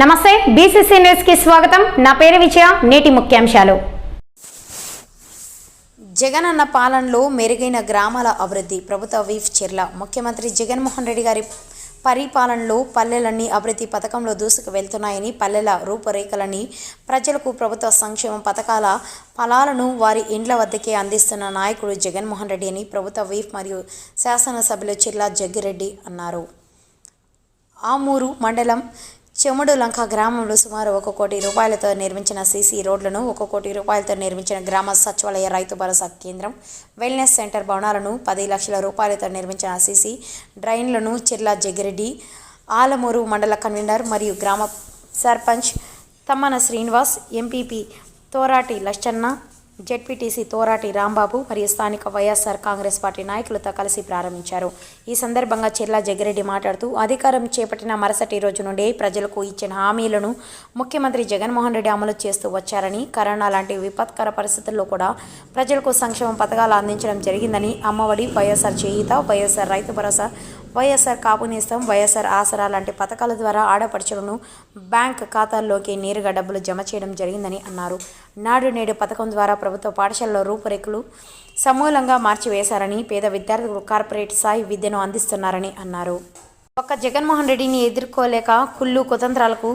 నమస్తే బీసీసీ న్యూస్కి స్వాగతం. నా పేరు విజయ నేటి ముఖ్యాంశాలు. జగనన్న పాలనలో మెరుగైన గ్రామాల అభివృద్ధి ప్రభుత్వ వీఫ్ చెర్ల ముఖ్యమంత్రి జగన్మోహన్ రెడ్డి గారి పరిపాలనలో పల్లెలన్నీ అభివృద్ధి పథకంలో దూసుకు వెళ్తున్నాయని పల్లెల రూపురేఖలని ప్రజలకు ప్రభుత్వ సంక్షేమ పథకాల ఫలాలను వారి ఇండ్ల వద్దకే అందిస్తున్న నాయకుడు జగన్మోహన్ రెడ్డి అని ప్రభుత్వ వీఫ్ మరియు శాసనసభ్యులు చిర్లా జగ్గిరెడ్డి అన్నారు. ఆమూరు మండలం చెముడులంక గ్రామంలో సుమారు ఒక కోటి రూపాయలతో నిర్మించిన సీసీ రోడ్లను ఒక కోటి రూపాయలతో నిర్మించిన గ్రామ సచివాలయ రైతు భరోసా కేంద్రం వెల్నెస్ సెంటర్ భవనాలను పది లక్షల రూపాయలతో నిర్మించిన సీసీ డ్రైన్లను చిర్లా జగ్గిరెడ్డి ఆలమూరు మండల కన్వీనర్ మరియు గ్రామ సర్పంచ్ తమ్మన శ్రీనివాస్ ఎంపీపీ తోరాటి లచ్చన్న జెడ్పీటీసీ తోరాటి రాంబాబు మరియు స్థానిక వైఎస్ఆర్ కాంగ్రెస్ పార్టీ నాయకులతో కలిసి ప్రారంభించారు. ఈ సందర్భంగా చెర్లా జగ్గిరెడ్డి మాట్లాడుతూ అధికారం చేపట్టిన మరుసటి రోజు నుండి ప్రజలకు ఇచ్చిన హామీలను ముఖ్యమంత్రి జగన్మోహన్ రెడ్డి అమలు చేస్తూ వచ్చారని కరోనా లాంటి విపత్కర పరిస్థితుల్లో కూడా ప్రజలకు సంక్షేమ పథకాలు అందించడం జరిగిందని అమ్మఒడి వైఎస్ఆర్ చేయిత వైఎస్ఆర్ రైతు భరోసా వైఎస్ఆర్ కాపునేస్తం వైఎస్ఆర్ ఆసరా లాంటి పథకాల ద్వారా ఆడపడుచులను బ్యాంక్ ఖాతాల్లోకి నేరుగా డబ్బులు జమ చేయడం జరిగిందని అన్నారు. నాడు నేడు పథకం ద్వారా ప్రభుత్వ పాఠశాలలో రూపురేఖలు సమూలంగా మార్చివేశారని పేద విద్యార్థులకు కార్పొరేట్ స్థాయి విద్యను అందిస్తున్నారని అన్నారు. ఒక్క జగన్మోహన్ రెడ్డిని ఎదుర్కోలేక కుళ్ళు కుతంత్రాలకు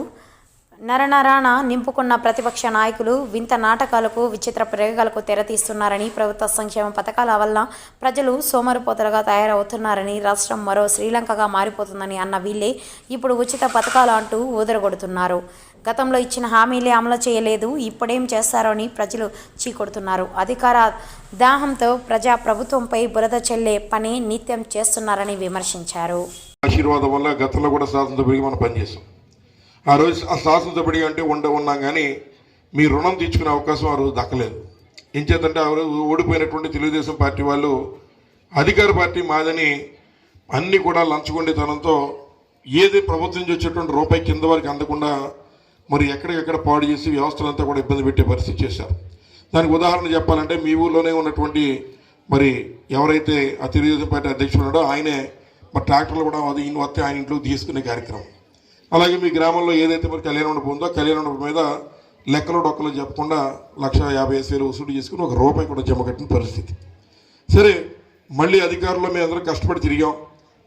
నరనరాన నింపుకున్న ప్రతిపక్ష నాయకులు వింత నాటకాలకు విచిత్ర ప్రయోగాలకు తెరతీస్తున్నారని ప్రభుత్వ సంక్షేమ పథకాల వల్ల ప్రజలు సోమరిపోతలుగా తయారవుతున్నారని రాష్ట్రం మరో శ్రీలంకగా మారిపోతుందని అన్న వీళ్ళే ఇప్పుడు ఉచిత పథకాలు అంటూ ఊదరగొడుతున్నారు. గతంలో ఇచ్చిన హామీలే అమలు చేయలేదు ఇప్పుడేం చేస్తారో అని ప్రజలు చీకొడుతున్నారు. అధికార దాహంతో ప్రజా ప్రభుత్వంపై బురద చెల్లే పని నిత్యం చేస్తున్నారని విమర్శించారు. ఆశీర్వాదం వల్ల గతంలో కూడా శాసనసభ్యుడిగా మనం పనిచేస్తాం. ఆ రోజు ఆ శాసనసభ్యుడిగా అంటే ఉండ ఉన్నాం కానీ మీ రుణం తీర్చుకునే అవకాశం ఆ రోజు దక్కలేదు. ఏం చేతంటే ఆ రోజు ఓడిపోయినటువంటి తెలుగుదేశం పార్టీ వాళ్ళు అధికార పార్టీ మాదని అన్నీ కూడా లంచగొండితనంతో ఏది ప్రభుత్వం నుంచి వచ్చేటువంటి రూపాయి కింద వరకు అందకుండా మరి ఎక్కడికెక్కడ పాడు చేసి వ్యవస్థలంతా కూడా ఇబ్బంది పెట్టే పరిస్థితి చేశారు. దానికి ఉదాహరణ చెప్పాలంటే మీ ఊర్లోనే ఉన్నటువంటి మరి ఎవరైతే ఆ తెలుగుదేశం పార్టీ అధ్యక్షుడు ఉన్నాడో ఆయనే మరి ట్రాక్టర్లు కూడా అది వస్తే ఆయన ఇంట్లో తీసుకునే కార్యక్రమం. అలాగే మీ గ్రామంలో ఏదైతే మరి కళ్యాణ మండపం ఉందో కళ్యాణ మండపం మీద లెక్కలు డొక్కలు చెప్పకుండా లక్ష యాభై ఐదు వేలు వసూలు చేసుకుని ఒక రూపాయి కూడా జమ కట్టిన పరిస్థితి. సరే మళ్ళీ అధికారంలో మేము అందరం కష్టపడి తిరిగాం.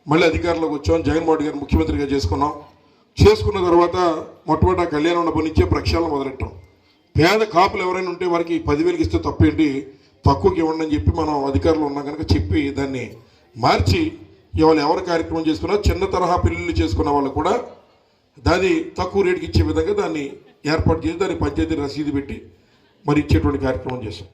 మళ్ళీ అధికారంలోకి వచ్చాం. జగన్మోహన్ రెడ్డి గారిని ముఖ్యమంత్రిగా చేసుకున్నాం. చేసుకున్న తర్వాత మొట్టమొదటి కళ్యాణ మండపం నుంచే ప్రక్షాళన మొదలెట్టాం. పేద కాపులు ఎవరైనా ఉంటే వారికి పదివేలకి ఇస్తే తప్పేంటి తక్కువకి ఇవ్వండి అని చెప్పి మనం అధికారులు ఉన్నాం కనుక చెప్పి దాన్ని మార్చి ఇవాళ ఎవరు కార్యక్రమం చేసుకున్నా చిన్న తరహా పెళ్ళిళ్ళు చేసుకున్న వాళ్ళు కూడా దాన్ని తక్కువ రేటుకి ఇచ్చే విధంగా దాన్ని ఏర్పాటు చేసి దాన్ని పంచాయతీ రసీదు పెట్టి మరి ఇచ్చేటువంటి కార్యక్రమం చేశాం.